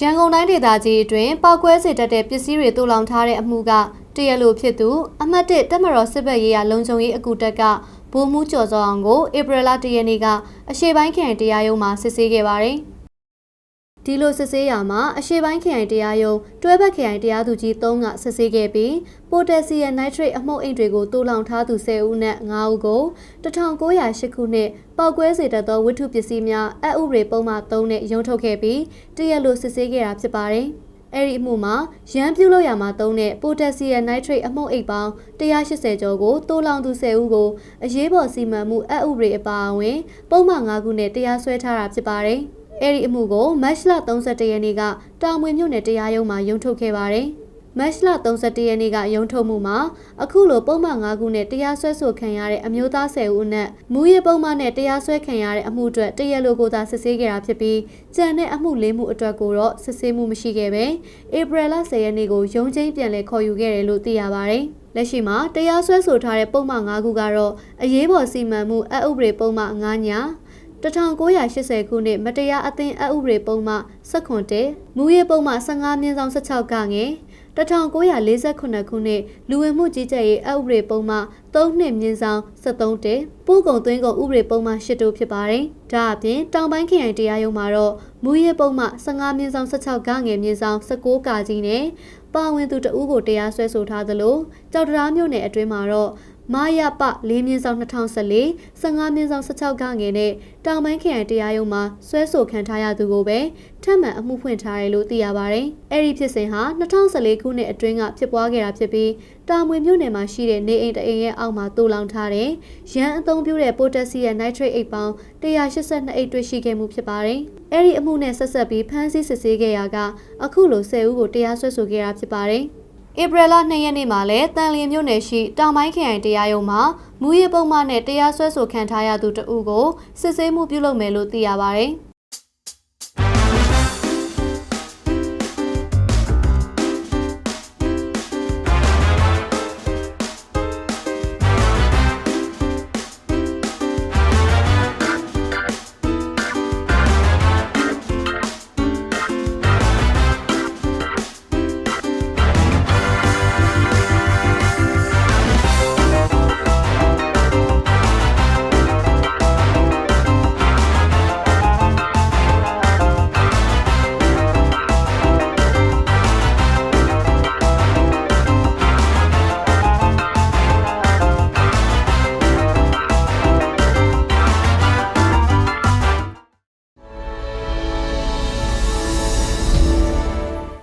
ရန်ကုန်တိုင်းဒေသကြီးအတွင်းပောက်ကွဲစေတတ်တဲ့ပစ္စည်းတွေတူလောင်ထားတဲ့အမှုကတရလိုဖြစ်သူအမှတ်1တက်မတော်စစ်ဘက်ရေးရလုံခြုံရေးအကူတက်ကဗိုလ်မှူးကျော်စောအောင်ကိုဧပြီလ၁ရက်နေ့ကအရှေ့ပိုင်းခရိုင်တရားရုံးမှာစစ်ဆေးခဲ့ပါတယ်။ ဒီလိုစစ်ဆေးရာမှာအရှေ့ပိုင်းခရိုင်တရားရုံးတွဲဘက်ခရိုင်တရားသူကြီး၃ကစစ်ဆေးခဲ့ပြီးပိုတက်ဆီယမ်နိုက်ထရိတ်အမှုန့်အိမ်တွေကိုတူလောင်ထားသူ10ဦးနဲ့9ဦးကို1908ခုနှစ်ပောက်ကွဲစေတတ်သောဝတ္ထုပစ္စည်းများအဥပဒေပုံမှန်3နဲ့ရုံးထုတ်ခဲ့ပြီးတရက်လိုစစ်ဆေးခဲ့တာဖြစ်ပါတယ်။အဲ့ဒီအမှုမှာရန်ပြုတ်လို့ရမှာတုံးတဲ့ပိုတက်ဆီယမ်နိုက်ထရိတ်အမှုန့်အိတ်ပေါင်း180ကျော်ကိုတိုးလောင်သူ10ဦးကိုအရေးပေါ်စီမံမှုအဥပဒေအပါအဝင် ပုံမှန်5ခုနဲ့တရားစွဲထားတာဖြစ်ပါတယ်။ အဲ့ဒီအမှုကိုမတ်လ31ရက်နေ့ကတောင်မွေမြို့နယ်တရားရုံးမှာရုံးထုတ်ခဲ့ပါတယ်။မတ်လ31ရက်နေ့ကရုံးထုတ်မှုမှာအခုလိုပုံမှန်5ခုနဲ့တရားစွဲဆိုခံရတဲ့အမျိုးသား10ဦးနဲ့မူရဲပုံမှန်နဲ့တရားစွဲခံရတဲ့အမှုအတွက်တရက်လိုကိုသာစစ်ဆေးခဲ့တာဖြစ်ပြီးကြံတဲ့အမှုလေးမှုအတွက်ကိုတော့စစ်ဆေးမှုမရှိခဲ့ပဲဧပြီလ10ရက်နေ့ကိုရုံးချင်းပြန်လည်ခေါ်ယူခဲ့တယ်လို့သိရပါတယ်။လက်ရှိမှာတရားစွဲဆိုထားတဲ့ပုံမှန်5ခုကတော့အရေးပေါ်စီမံမှုအဥပဒေပုံမှန်9ညာ 1980ခုနှစ်မတရားအသင်းအဥပဒေပုံမှ19တဲမူရဲပုံမှ15မြင်းဆောင်16ကငယ်1948ခုနှစ်လူဝင်မှုကြီးကြပ်ရေးအဥပဒေပုံမှ3နှစ်မြင်းဆောင်73တဲပို့ကုံသွင်းကုံဥပဒေပုံမှ8တို့ဖြစ်ပါတယ်။ဒါအပြင်တောင်ပိုင်းခရိုင်တရားရုံးမှာတော့မူရဲပုံမှ15မြင်းဆောင်16ကငယ်မြင်းဆောင်19ကာကြီးနဲ့ပါဝင်သူတဦးကိုတရားစွဲဆိုထားသလိုကြောက်တရားမြို့နယ်အတွင်းမှာတော့ မာယပ၄မြင်းဆောင်2014 15မြင်းဆောင်16ကငယ်နဲ့တောင်ပိုင်းခရိုင်တရားရုံးမှာဆွဲဆိုခံထားရသူကိုပဲထပ်မံအမှုဖွင့်ထားတယ်လို့သိရပါတယ်။အဲ့ဒီဖြစ်စဉ်ဟာ2014ခုနှစ်အတွင်းကဖြစ်ပွားခဲ့တာဖြစ်ပြီးတာမွေမြို့နယ်မှာရှိတဲ့နေအိမ်တအိမ်ရဲ့အောက်မှာတူလောင်ထားတဲ့ရန်အသုံးပြုတဲ့ပိုတက်ဆီယမ်နိုက်ထရိတ်အိတ်ပေါင်း182အိတ်တွေ့ရှိခဲ့မှုဖြစ်ပါတယ်။အဲ့ဒီအမှုနဲ့ဆက်ဆက်ပြီးဖမ်းဆီးစစ်ဆေးခဲ့ရာကအခုလို10ဦးကိုတရားစွဲဆိုခဲ့တာဖြစ်ပါတယ်။ ဧပြီလ2ရက်နေ့မှာလဲတန်လျင်မြို့နယ်ရှိတောင်ပိုင်းခရိုင်တရားရုံးမှာမူရဲပုံမှန်နဲ့တရားစွဲဆိုခံထားရသူတဦးကိုစစ်ဆေးမှုပြုလုပ်မယ်လို့သိရပါတယ်။